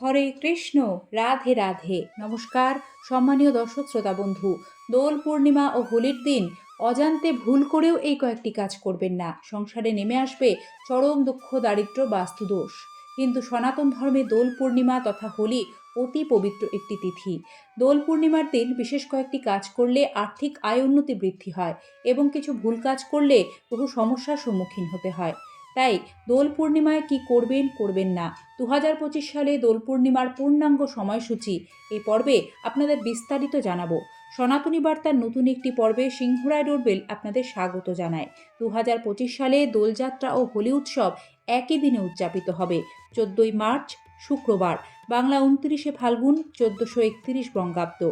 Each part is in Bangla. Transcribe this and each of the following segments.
হরে কৃষ্ণ, রাধে রাধে। নমস্কার, সম্মানীয় দর্শক, শ্রোতা বন্ধু। দোল পূর্ণিমা ও হোলির দিন, অজান্তে ভুল করেও এই কয়েকটি কাজ করবেন না। সংসারে নেমে আসবে চরম দুঃখ দারিদ্র বাস্তুদোষ। কিন্তু সনাতন ধর্মে দোল পূর্ণিমা তথা হোলি অতি পবিত্র একটি তিথি। দোল পূর্ণিমার দিন বিশেষ কয়েকটি কাজ করলে আর্থিক আয় উন্নতি বৃদ্ধি হয় এবং কিছু ভুল কাজ করলে বহু সমস্যার সম্মুখীন হতে হয়। তাই দোল পূর্ণিমায় কি করবেন করবেন না। দু হাজার পঁচিশ সালে দোল পূর্ণিমার পূর্ণাঙ্গ সময়সূচি। এই পর্বে আপনাদের বিস্তারিত জানাব। সনাতনী বার্তার নতুন একটি পর্বে সিংহরায় ডোরবেল আপনাদের স্বাগত জানায়। দু সালে দোলযাত্রা ও হোলি উৎসব একই দিনে উদযাপিত হবে। চোদ্দই মার্চ, শুক্রবার। বাংলা উনত্রিশে ফাল্গুন, চোদ্দোশো একত্রিশ বঙ্গাব্দ।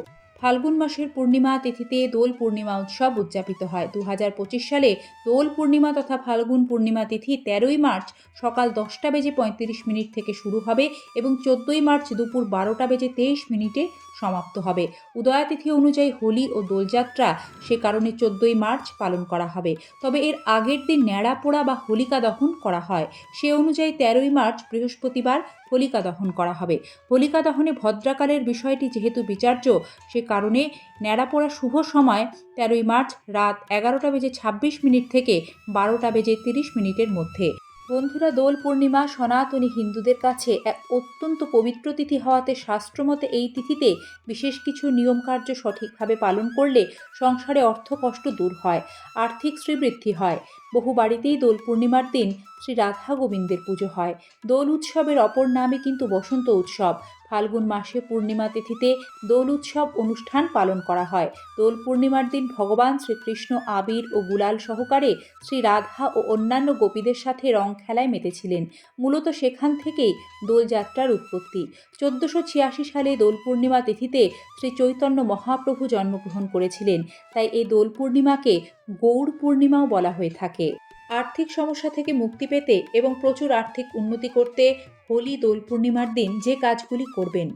ফাল্গুন মাসের পূর্ণিমা তিথিতে দোল পূর্ণিমা উৎসব উদযাপিত হয়। দু হাজার পঁচিশ সালে দোল পূর্ণিমা তথা ফাল্গুন পূর্ণিমা তিথি তেরোই মার্চ সকাল দশটা বেজে পঁয়ত্রিশ মিনিট থেকে শুরু হবে এবং চোদ্দোই মার্চ দুপুর বারোটা বেজে তেইশ মিনিটে সমাপ্ত হবে। উদয়াতিথি অনুযায়ী হোলি ও দোলযাত্রা সে কারণে চোদ্দোই মার্চ পালন করা হবে। তবে এর আগের দিন ন্যাড়া পোড়া বা হোলিকা দহন করা হয়। সে অনুযায়ী তেরোই মার্চ বৃহস্পতিবার হোলিকা দহন করা হবে। হোলিকা দহনে ভদ্রাকালের বিষয়টি যেহেতু বিচার্য, সে কারণে ন্যাড়া পোড়া শুভ সময় তেরোই মার্চ রাত এগারোটা বেজে ছাব্বিশ মিনিট থেকে বারোটা বেজে তিরিশ মিনিটের মধ্যে। বন্ধুরা, দোল পূর্ণিমা সনাতনী হিন্দুদের কাছে এক অত্যন্ত পবিত্র তিথি হওয়াতে শাস্ত্রমতে এই তিথিতে বিশেষ কিছু নিয়মকার্য সঠিকভাবে পালন করলে সংসারে অর্থ কষ্ট দূর হয়, আর্থিক শ্রীবৃদ্ধি হয়। বহু বাড়িতেই দোল পূর্ণিমার দিন শ্রী রাধা গোবিন্দের পুজো হয়। দোল উৎসবের অপর নামে কিন্তু বসন্ত উৎসব। ফাল্গুন মাসে পূর্ণিমা তিথিতে দোল উৎসব অনুষ্ঠান পালন করা হয়। দোল পূর্ণিমার দিন ভগবান শ্রীকৃষ্ণ আবির ও গুলাল সহকারে শ্রী রাধা ও অন্যান্য গোপীদের সাথে রং খেলায় মেতেছিলেন। মূলত সেখান থেকেই দোলযাত্রার উৎপত্তি। চোদ্দোশো ছিয়াশি সালে দোল পূর্ণিমা তিথিতে শ্রী চৈতন্য মহাপ্রভু জন্মগ্রহণ করেছিলেন। তাই এই দোল পূর্ণিমাকে গৌড় পূর্ণিমাও বলা হয়ে থাকে। আর্থিক সমস্যা থেকে মুক্তি পেতে এবং প্রচুর আর্থিক উন্নতি করতে হোলি, দোল পূর্ণিমার দিন যে কাজগুলি করবেন।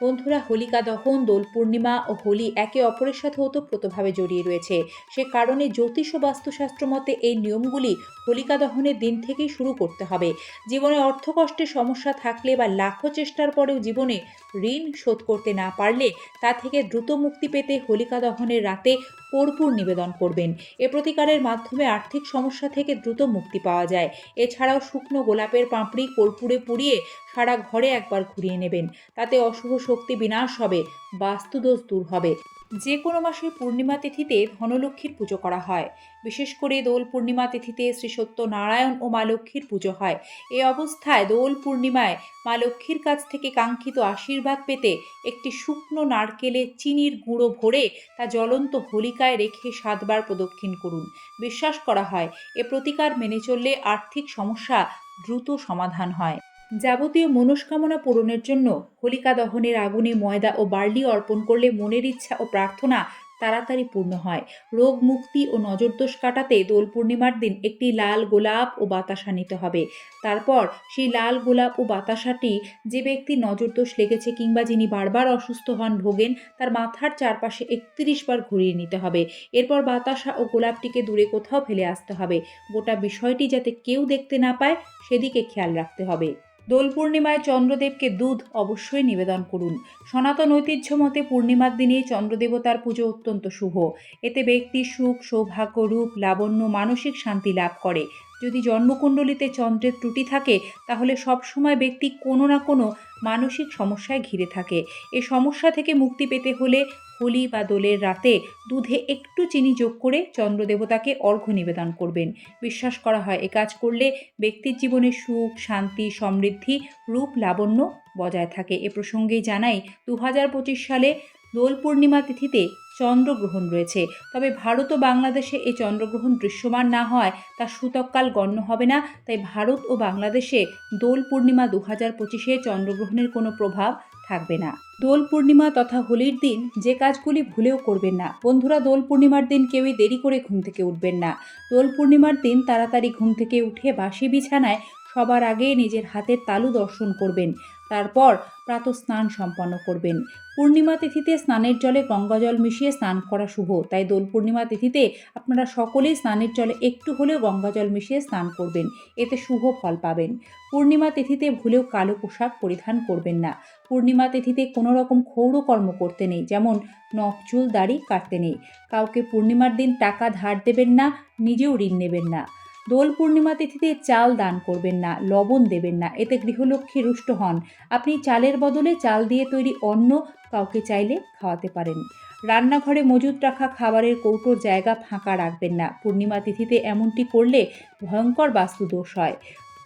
বন্ধুরা, হোলিকা দহন, দোল পূর্ণিমা ও হোলি একে অপরের সাথে ওতপ্রোতভাবে জড়িয়ে রয়েছে। সে কারণে জ্যোতিষ ও বাস্তুশাস্ত্র মতে এই নিয়মগুলি হোলিকা দহনের দিন থেকেই শুরু করতে হবে। জীবনে অর্থকষ্টের সমস্যা থাকলে বা লাখো চেষ্টার পরেও জীবনে ঋণ শোধ করতে না পারলে তা থেকে দ্রুত মুক্তি পেতে হোলিকা দহনের রাতে কর্পূর নিবেদন করবেন। এ প্রতিকারের মাধ্যমে আর্থিক সমস্যা থেকে দ্রুত মুক্তি পাওয়া যায়। এছাড়াও শুকনো গোলাপের পাঁপড়ি কর্পূরে পুড়িয়ে সারা ঘরে একবার ঘুরিয়ে নেবেন। তাতে অশুভ শক্তি বিনাশ হবে, বাস্তুদোষ দূর হবে। যে কোনো মাসের পূর্ণিমা তিথিতে ধনলক্ষ্মীর পুজো করা হয়। বিশেষ করে দোল পূর্ণিমা তিথিতে শ্রী সত্য নারায়ণ ও মা লক্ষ্মীর পুজো হয়। এই অবস্থায় দোল পূর্ণিমায় মা লক্ষ্মীর কাছ থেকে কাঙ্ক্ষিত আশীর্বাদ পেতে একটি শুকনো নারকেলে চিনির গুঁড়ো ভরে তা জ্বলন্ত হোলিকায় রেখে সাতবার প্রদক্ষিণ করুন। বিশ্বাস করা হয়, এ প্রতিকার মেনে চললে আর্থিক সমস্যা দ্রুত সমাধান হয়। যাবতীয় মনস্কামনা পূরণের জন্য হোলিকা দহনের আগুনে ময়দা ও বার্লি অর্পণ করলে মনের ইচ্ছা ও প্রার্থনা তাড়াতাড়ি পূর্ণ হয়। রোগ মুক্তি ও নজরদোষ কাটাতে দোল পূর্ণিমার দিন একটি লাল গোলাপ ও বাতাসা নিতে হবে। তারপর সেই লাল গোলাপ ও বাতাসাটি যে ব্যক্তির নজরদোষ লেগেছে কিংবা যিনি বারবার অসুস্থ হন, ভোগেন, তার মাথার চারপাশে একত্রিশ বার ঘুরিয়ে নিতে হবে। এরপর বাতাসা ও গোলাপটিকে দূরে কোথাও ফেলে আসতে হবে। গোটা বিষয়টি যাতে কেউ দেখতে না পায়, সেদিকে খেয়াল রাখতে হবে। দোল পূর্ণিমায় চন্দ্রদেবকে দুধ অবশ্যই নিবেদন করুন। সনাতন ঐতিহ্য মতে পূর্ণিমার দিনে চন্দ্রদেবতার পুজো অত্যন্ত শুভ। এতে ব্যক্তি সুখ, সৌভাগ্য, রূপ, লাবণ্য, মানসিক শান্তি লাভ করে। যদি জন্মকুণ্ডলিতে চন্দ্রের ত্রুটি থাকে, তাহলে সবসময় ব্যক্তি কোনো না কোনো মানসিক সমস্যায় ঘিরে থাকে। এ সমস্যা থেকে মুক্তি পেতে হলে হোলি বা দোলের রাতে দুধে একটু চিনি যোগ করে চন্দ্রদেবতাকে অর্ঘ্য নিবেদন করবেন। বিশ্বাস করা হয়, এ কাজ করলে ব্যক্তির জীবনে সুখ, শান্তি, সমৃদ্ধি, রূপ, লাবণ্য বজায় থাকে। এ প্রসঙ্গেই জানাই দু হাজার পঁচিশ সালে দোল পূর্ণিমা তিথিতে চন্দ্রগ্রহণ রয়েছে। তবে ভারত ও বাংলাদেশে এই চন্দ্রগ্রহণ দৃশ্যমান না হয়, তা সূতককাল গণ্য হবে না। তাই ভারত ও বাংলাদেশে দোল পূর্ণিমা দু হাজার পঁচিশে চন্দ্রগ্রহণের কোনো প্রভাব থাকবে না। দোল পূর্ণিমা তথা হোলির দিন যে কাজগুলি ভুলেও করবেন না। বন্ধুরা, দোল পূর্ণিমার দিন কেউই দেরি করে ঘুম থেকে উঠবেন না। দোল পূর্ণিমার দিন তাড়াতাড়ি ঘুম থেকে উঠে বাসি বিছানায় সবার আগে নিজের হাতের তালু দর্শন করবেন। তারপর প্রাতঃ স্নান সম্পন্ন করবেন। পূর্ণিমা তিথিতে স্নানের জলে গঙ্গাজল মিশিয়ে স্নান করা শুভ। তাই দোল পূর্ণিমা তিথিতে আপনারা সকলেই স্নানের জলে একটু হলেও গঙ্গাজল মিশিয়ে স্নান করবেন। এতে শুভ ফল পাবেন। পূর্ণিমা তিথিতে ভুলেও কালো পোশাক পরিধান করবেন না। পূর্ণিমা তিথিতে কোনো রকম ক্ষৌর কর্ম করতে নেই, যেমন নখ চুল দাড়ি কাটতে নেই। কাউকে পূর্ণিমার দিন টাকা ধার দেবেন না, নিজেও ঋণ নেবেন না। দোল পূর্ণিমা তিথিতে চাল দান করবেন না, লবণ দেবেন না, এতে গৃহলক্ষ্মী রুষ্ট হন। আপনি চালের বদলে চাল দিয়ে তৈরি অন্ন কাউকে চাইলে খাওয়াতে পারেন। রান্নাঘরে মজুত রাখা খাবারের কৌটোর জায়গা ফাঁকা রাখবেন না। পূর্ণিমা তিথিতে এমনটি করলে ভয়ঙ্কর বাস্তুদোষ হয়।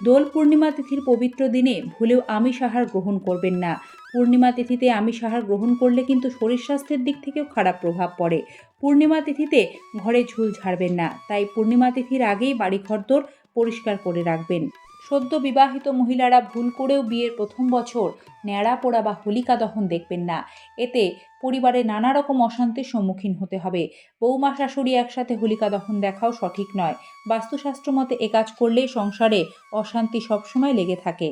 দোল পূর্ণিমা তিথির পবিত্র দিনে ভুলেও আমিষ আহার গ্রহণ করবেন না। পূর্ণিমা তিথিতে আমিষ আহার গ্রহণ করলে কিন্তু শরীর স্বাস্থ্যের দিক থেকেও খারাপ প্রভাব পড়ে। পূর্ণিমা তিথিতে ঘরে ঝুল ঝাড়বেন না, তাই পূর্ণিমা তিথির আগেই বাড়ি ঘরদোর পরিষ্কার করে রাখবেন। সদ্য বিবাহিত মহিলারা ভুল করেও বিয়ের প্রথম বছর ন্যাড়া পোড়া বা হোলিকা দহন দেখবেন না। এতে পরিবারে নানা রকম অশান্তির সম্মুখীন হতে হবে। বৌমা শাশুড়ি একসাথে হোলিকা দহন দেখাও সঠিক নয়। বাস্তুশাস্ত্র মতে এ কাজ করলে সংসারে অশান্তি সবসময় লেগে থাকে।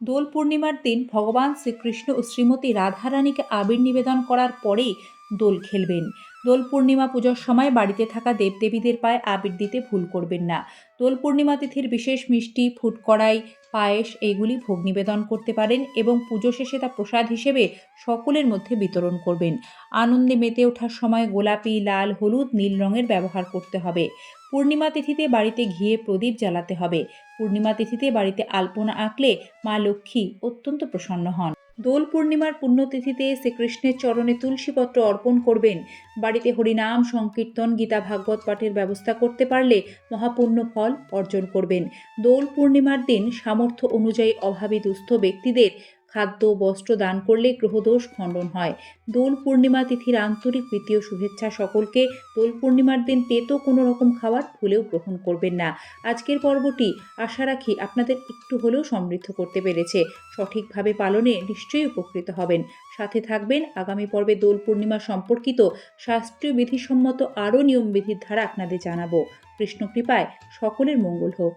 দোল পূর্ণিমার দিন ভগবান শ্রীকৃষ্ণ ও শ্রীমতী রাধারানীকে আবির নিবেদন করার পরেই দোল খেলবেন। দোল পূর্ণিমা পুজোর সময় বাড়িতে থাকা দেবদেবীদের পায়ে আবির দিতে ভুল করবেন না। দোল পূর্ণিমা তিথির বিশেষ মিষ্টি ফুটকড়াই পায়েস এইগুলি ভোগ নিবেদন করতে পারেন এবং পুজো শেষে তা প্রসাদ হিসেবে সকলের মধ্যে বিতরণ করবেন। আনন্দে মেতে ওঠার সময় গোলাপি, লাল, হলুদ, নীল রঙের ব্যবহার করতে হবে। পূর্ণিমা তিথিতে বাড়িতে ঘিয়ে প্রদীপ জ্বালাতে হবে। পূর্ণিমা তিথিতে বাড়িতে আলপনা আঁকলে মা লক্ষ্মী অত্যন্ত প্রসন্ন হন। দোল পূর্ণিমার পুণ্যতিথিতে শ্রীকৃষ্ণের চরণে তুলসীপত্র অর্পণ করবেন। বাড়িতে হরিনাম, সংকীর্তন, গীতা, ভাগবত পাঠের ব্যবস্থা করতে পারলে মহাপুণ্য ফল অর্জন করবেন। দোল পূর্ণিমার দিন সামর্থ্য অনুযায়ী অভাবী দুস্থ ব্যক্তিদের খাদ্য, বস্ত্র দান করলে গ্রহদোষ খণ্ডন হয়। দোল পূর্ণিমা তিথির আন্তরিক প্রীতি ও শুভেচ্ছা সকলকে দোল পূর্ণিমার দিন তেতো কোনো রকম খাবার ভুলেও গ্রহণ করবেন না। আজকের পর্বটি আশা রাখি আপনাদের একটু হলেও সমৃদ্ধ করতে পেরেছে। সঠিকভাবে পালনে নিশ্চয়ই উপকৃত হবেন। সাথে থাকবেন আগামী পর্বে দোল পূর্ণিমা সম্পর্কিত শাস্ত্রীয় বিধিসম্মত আরও নিয়মবিধির ধারা আপনাদের জানাব। কৃষ্ণ কৃপায় সকলের মঙ্গল হোক।